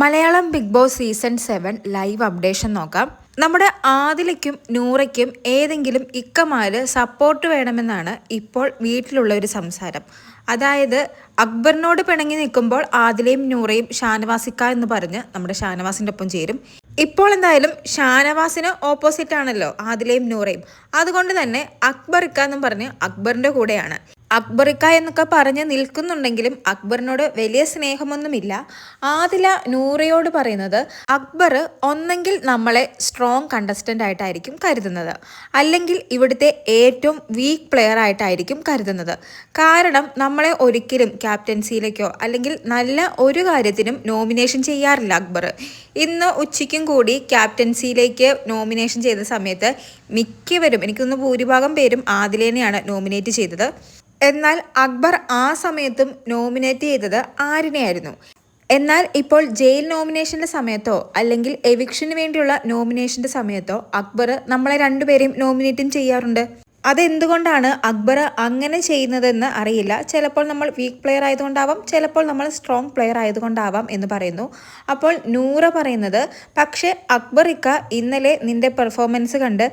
Malayalam Bigg Boss season seven live updation നോക്കാം. നമ്മുടെ ആദിലയ്ക്കും നൂറയ്ക്കും ഏതെങ്കിലും ഇക്കമാര് സപ്പോർട്ട് വേണമെന്നാണ് ഇപ്പോൾ വീട്ടിലുള്ള ഒരു സംസാരം. അതായത് അക്ബറിനോട് പിണങ്ങി നിൽക്കുമ്പോൾ ആദിലയും നൂറയും ഷാനവാസിക്ക എന്ന് പറഞ്ഞ് നമ്മുടെ ഷാനവാസിന്റെ ഒപ്പം ചേരും. ഇപ്പോൾ എന്തായാലും ഷാനവാസിന് ഓപ്പോസിറ്റ് ആണല്ലോ ആദിലയും നൂറയും. അതുകൊണ്ട് തന്നെ അക്ബർ ഇക്ക എന്നും പറഞ്ഞ് അക്ബറിന്റെ കൂടെയാണ്. അക്ബറിക്ക എന്നൊക്കെ പറഞ്ഞ് നിൽക്കുന്നുണ്ടെങ്കിലും അക്ബറിനോട് വലിയ സ്നേഹമൊന്നുമില്ല. ആദില നൂറയോട് പറയുന്നത് അക്ബർ ഒന്നെങ്കിൽ നമ്മളെ സ്ട്രോങ് കണ്ടസ്റ്റന്റ് ആയിട്ടായിരിക്കും കരുതുന്നത്. അല്ലെങ്കിൽ ഇവിടുത്തെ ഏറ്റവും വീക്ക് പ്ലെയർ ആയിട്ടായിരിക്കും കരുതുന്നത്. കാരണം നമ്മളെ ഒരിക്കലും ക്യാപ്റ്റൻസിയിലേക്കോ അല്ലെങ്കിൽ നല്ല ഒരു കാര്യത്തിനും നോമിനേഷൻ ചെയ്യാറില്ല അക്ബർ. ഇന്ന് ഉച്ചയ്ക്കും കൂടി ക്യാപ്റ്റൻസിയിലേക്ക് നോമിനേഷൻ ചെയ്ത സമയത്ത് മിക്കവരും എനിക്കൊന്ന് ഭൂരിഭാഗം പേരും ആദിലേനെയാണ് നോമിനേറ്റ് ചെയ്തത്. എന്നാൽ അക്ബർ ആ സമയത്തും നോമിനേറ്റ് ചെയ്തത് ആരിനെയായിരുന്നു? എന്നാൽ ഇപ്പോൾ ജയിൽ നോമിനേഷന്റെ സമയത്തോ അല്ലെങ്കിൽ എവിക്ഷന് വേണ്ടിയുള്ള നോമിനേഷന്റെ സമയത്തോ അക്ബർ നമ്മളെ രണ്ടുപേരെയും നോമിനേറ്റും ചെയ്യാറുണ്ട്. അതെന്തുകൊണ്ടാണ് അക്ബർ അങ്ങനെ ചെയ്യുന്നതെന്ന് അറിയില്ല. ചിലപ്പോൾ നമ്മൾ വീക്ക് പ്ലെയർ ആയതുകൊണ്ടാവാം ചിലപ്പോൾ നമ്മൾ സ്ട്രോങ് പ്ലെയർ ആയതുകൊണ്ടാവാം എന്ന് പറയുന്നു. അപ്പോൾ നൂറ പറയുന്നത് പക്ഷേ അക്ബർ ഇക്ക ഇന്നലെ നിന്റെ പെർഫോമൻസ് കണ്ട്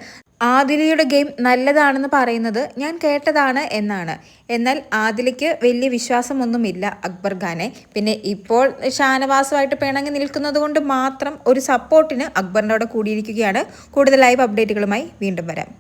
ആദിലയുടെ ഗെയിം നല്ലതാണെന്ന് പറയുന്നത് ഞാൻ കേട്ടതാണ് എന്നാണ്. എന്നാൽ ആദിലയ്ക്ക് വലിയ വിശ്വാസമൊന്നുമില്ല അക്ബർ ഖാനെ. പിന്നെ ഇപ്പോൾ ഷാനവാസുമായിട്ട് പിണങ്ങി നിൽക്കുന്നത് കൊണ്ട് മാത്രം ഒരു സപ്പോർട്ടിന് അക്ബറിന്റെ കൂടെ കൂടിയിരിക്കുകയാണ്. കൂടുതൽ ലൈവ് അപ്ഡേറ്റുകളുമായി വീണ്ടും വരാം.